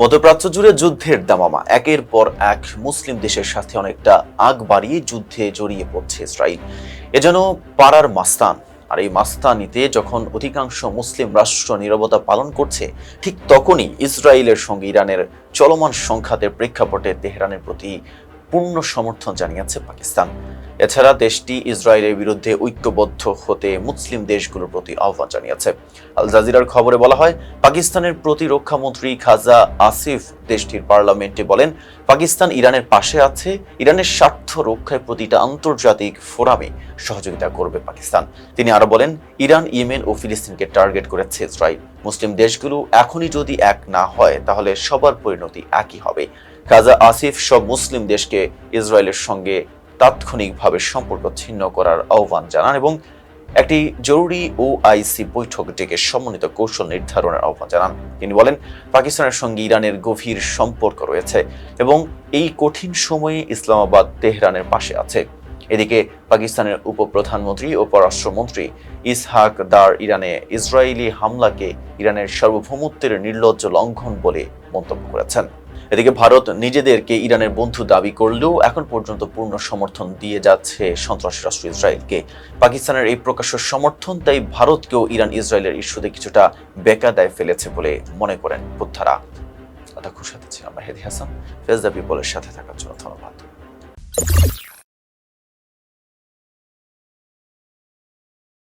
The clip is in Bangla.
মধ্যপ্রাচ্য জুড়ে যুদ্ধের দামামা। একের পর এক মুসলিম দেশের সাথে অনেকটা আগ বাড়িয়ে যুদ্ধে জড়িয়ে পড়ছে ইসরায়েল। এ যেন পাড়ার মাস্তান। আর এই মাস্তানিতে যখন অধিকাংশ মুসলিম রাষ্ট্র নীরবতা পালন করছে, ঠিক তখনই ইসরায়েলের সঙ্গে ইরানের চলমান সংঘাতের প্রেক্ষাপটে তেহরানের প্রতি পূর্ণ সমর্থন জানিয়েছে পাকিস্তান। এছাড়া দেশটি ইসরায়েলের বিরুদ্ধে ঐক্যবদ্ধ হতে মুসলিম দেশগুলোর প্রতি আহ্বান জানিয়েছে। আল জাজিরার খবরে বলা হয়, পাকিস্তানের প্রতিরক্ষা মন্ত্রী খাজা আসিফ দেশটির পার্লামেন্টে বলেন, পাকিস্তান ইরানের পাশে আছে, ইরানের স্বার্থ রক্ষায় প্রতিটা আন্তর্জাতিক ফোরামে সহযোগিতা করবে পাকিস্তান। তিনি আরও বলেন, ইরান, ইয়েমেন ও ফিলিস্তিনকে টার্গেট করেছে ইসরায়েল। মুসলিম দেশগুলো এখনই যদি এক না হয়, তাহলে সবার পরিণতি একই হবে। খাজা আসিফ সব মুসলিম দেশকে ইসরায়েলের সঙ্গে তাৎক্ষণিকভাবে সম্পর্ক ছিন্ন করার আহ্বান জানান এবং একটি জরুরি ওআইসি বৈঠক ডেকে সমন্বিত কৌশল নির্ধারণের আহ্বান জানান। তিনি বলেন, পাকিস্তানের সঙ্গে ইরানের গভীর সম্পর্ক রয়েছে এবং এই কঠিন সময়ে ইসলামাবাদ তেহরানের পাশে আছে। এদিকে পাকিস্তানের উপপ্রধানমন্ত্রী ও পররাষ্ট্রমন্ত্রী ইসহাক দার ইরানে ইসরায়েলি হামলাকে ইরানের সার্বভৌমত্বের নির্লজ্জ লঙ্ঘন বলে মন্তব্য করেছেন। এদিকে ভারত নিজেদেরকে ইরানের বন্ধু দাবি করলেও এখন পর্যন্ত পূর্ণ সমর্থন দিয়ে যাচ্ছে সন্ত্রাসী রাষ্ট্র ইসরায়েলকে। পাকিস্তানের এই প্রকাশ্য সমর্থন, তাই ভারতকেও ইরান ইসরায়েলের ইস্যুতে কিছুটা বেকা দায় ফেলেছে বলে মনে করেন বুদ্ধারা কথা খুশাতে ছিলাম হেদি হাসান ফেজ দ্য পিপলের সাথে থাকার জন্য ধন্যবাদ।